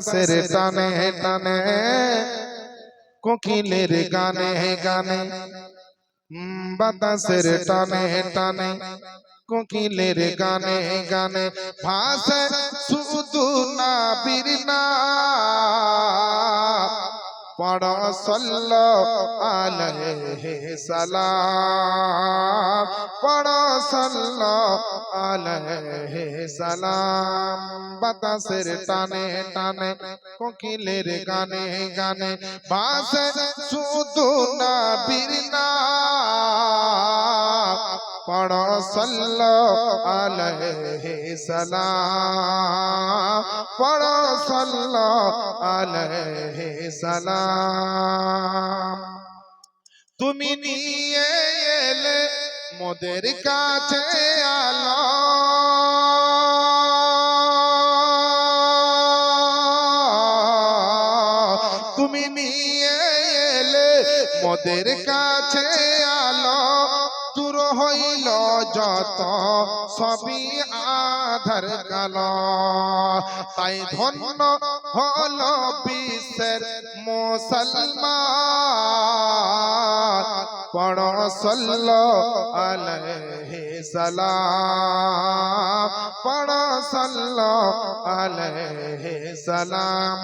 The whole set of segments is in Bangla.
सिर ताने ताने कोकिलेर गाने गाने। हम्म, बतासर टाने टाने कोकिलेर गाने गाने। भाषा सुदू ना बिरना। বীরনা পড় সল্ল আলাইহি সালাম পড় সল্ল আলাইহি সালাম বাতাসের টানে টানে কোকিলের গানে গানে বাসে শুধু না বীরনা পড় সল্ল আলাইহি সালাম পড় সল্ল আলাইহি তুমি নিয়ে এলে মোদের কাছে আলো। তুমি নিয়ে এলে মোদের কাছে আলো। দূর হইল যত সবই আধার কাল। তাই ধন্য হল বিশ্বের মুসলমান। পড় সল্ল আলাইহি সালাম। সালাম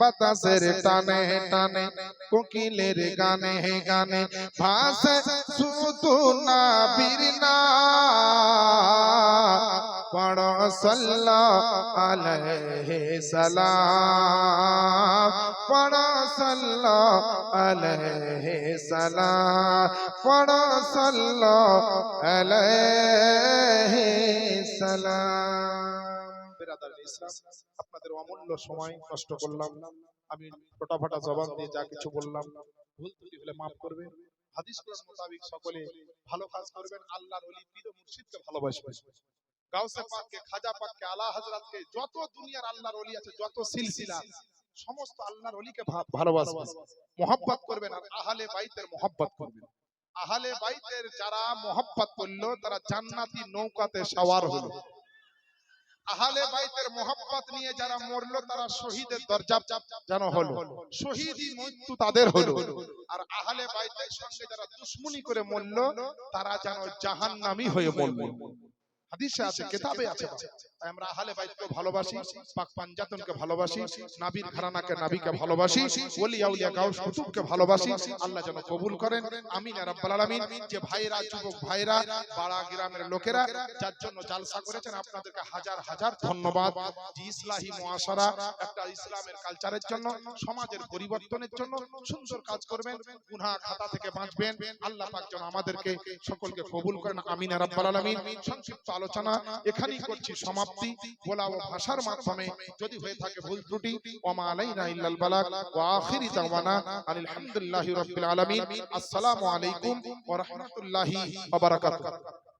বাতাসের টানে টানে কোকিলের গানে গানে ভাসে শুধু না বীরনা পড় সল্ল আলাইহি সালাম পড় সল্ল আলাইহি সালাম পড় সল্ল আলাইহি সালাম বেরাদার আপনাদের অমূল্য সময় নষ্ট করলাম, আমি ফটাফটা জবাব দিয়ে যা কিছু বললাম, ভুল ত্রুটি হলে মাফ করবেন। হাদিস মোতাবেক সকলে ভালো কাজ করবেন, আল্লাহর ওলি পীর মুর্শিদকে ভালোবাসবেন। গাউসে পাককে, খাজা পাককে, আলা হযরতকে, যত দুনিয়ার আল্লাহর ওলি আছে, যত সিলসিলা, সমস্ত আল্লাহর ওলিকে ভালোবাসবেন। মোহাব্বত করবেন আর আহলে বাইতের মোহাব্বত করবেন। আহলে বাইতের যারা মোহাব্বত করল, তারা জান্নাতি নৌকাতে সওয়ার হলো। আহলে বাইতের মোহাম্মত নিয়ে যারা মরলো, তারা শহীদের দরজা যেন হলো। শহীদই মৃত্যু তাদের হলো। আর আহলে বাইতের সঙ্গে যারা দুশ্মনী করে মরলো, তারা যেন জাহান্নামী হয়ে মরলো। হাদিসে আছে কিতাবে আছে তাই আমরা আহলে বাইতকে ভালোবাসি পাক পাঞ্জাতনকে ভালোবাসি নাবির ঘরানাকে নাবিকে ভালোবাসি ওলি আউলিয়া গাউস কুতুবকে ভালোবাসি আল্লাহ যেন কবুল করেন। আমিন ইয়া রাব্বাল আলামিন। যে ভাইরা যুবক ভাইরা পাড়া গ্রামের লোকেরা যার জন্য জালসা করেছেন আপনাদেরকে হাজার হাজার ধন্যবাদ। যে ইসলাহি মুআশারা একটা ইসলামের কালচারের জন্য সমাজের পরিবর্তনের জন্য সুন্দর কাজ করবেন গুনাহ খাতা থেকে বাঁচবেন আল্লাহ পাক যেন আমাদেরকে সকলকে কবুল করেন আমিন ইয়া রাব্বাল আলামিন সংক্ষিপ্ত আলোচনা এখানেই করছি। সমাপ্তি। বলা ও ভাষার মাধ্যমে যদি হয়ে থাকে ভুল ত্রুটি, ওমা আলাইনা ইল্লাল বালাগ ওয়া আখিরি দাওয়ানা আলহামদুলিল্লাহি রাব্বিল আলামিন। আসসালামু আলাইকুম ওয়া রাহমাতুল্লাহি ওয়া বারাকাতুহু।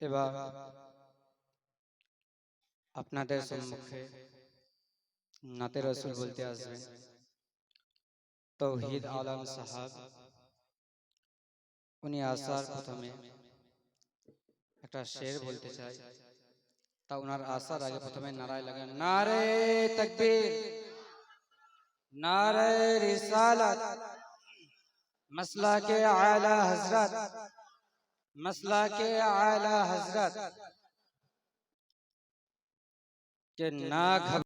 এবার আপনাদের সম্মুখে নাতে রসুল বলতে আসবেন তৌহিদ আলম সাহাব উনি আসার প্রথমে একটা শের বলতে চাই তা ওনার আসার আগে প্রথমে নারায় লাগেন নারে তকবীর নারে রিসালাত মসলা কে আলা হজরত मसला के आला हज़रत के ना